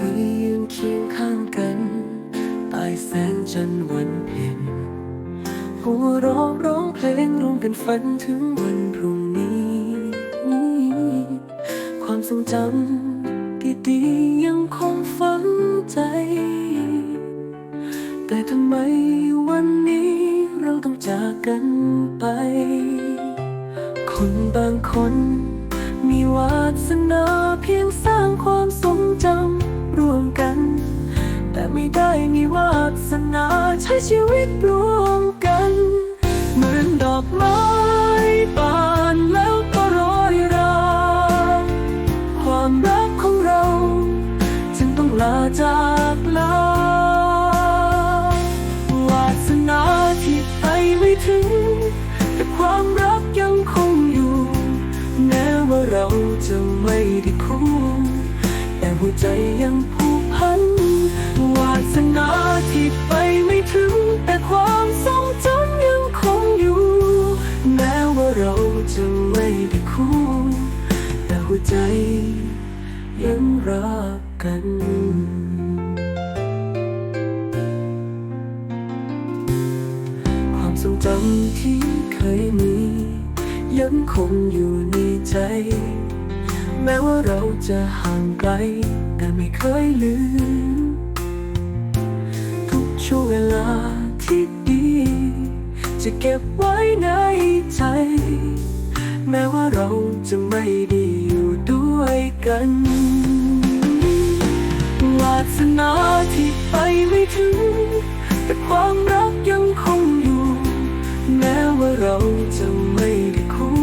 เคยยืนเคียงข้างกันใต้แสงจันทร์วันเพ็ญหัร้องร้องเพลงร่วมกันฝันถึงวันพรุ่งนี้ ความทรงจำที่ดียังคงฝังใจ แต่ทำไมวันนี้เราต้องจากกันไป คนบางคนมีวาสนาเพียงสร้างความสุข ไม่ได้มีวาสนาใช้ชีวิตร่วมกัน เหมือนดอกไม้บานแล้วก็โรยราความรักของเรา จึงต้องลาจากลาวาสนาที่ไปไม่ถึง แต่ความรักยังคงอยู่แม้ว่าเราจะไม่ได้คู่แต่หัวใจยังพ ยังรักกันความทรงจำที่เคยมี ยังคงอยู่ในใจ แม้ว่าเราจะห่างไกล แต่ไม่เคยลืม ทุกช่วงเวลาที่ดี จะเก็บไว้ในใจ แม้ว่าเราจะไม่ได้อยู่ด้วย กัน วาสนาที่ไปไม่ถึง แต่ความรักยังคงอยู่ แม้ว่าเราจะไม่ได้คู่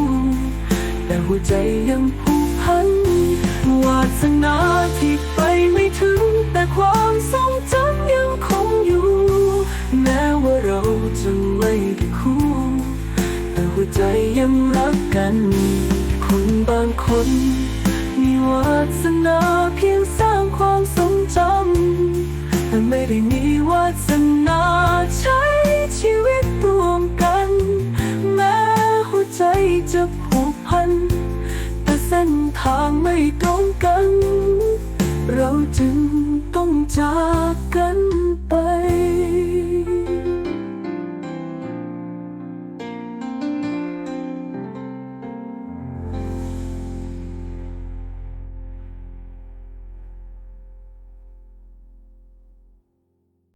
แต่หัวใจยังผูกพัน วาสนาที่ไปไม่ถึง แต่ความทรงจำยังคงอยู่ แม้ว่าเราจะไม่ได้คู่ แต่หัวใจยังรักกันคนบางคน วาสนาเพียงสร้างความทรงจำแต่ไม่ได้มีวาสนาใช้ชีวิตร่วมกัน แม้หัวใจจะผูกพัน แต่เส้นทางไม่ตรงกัน เราจึงต้องจากกัน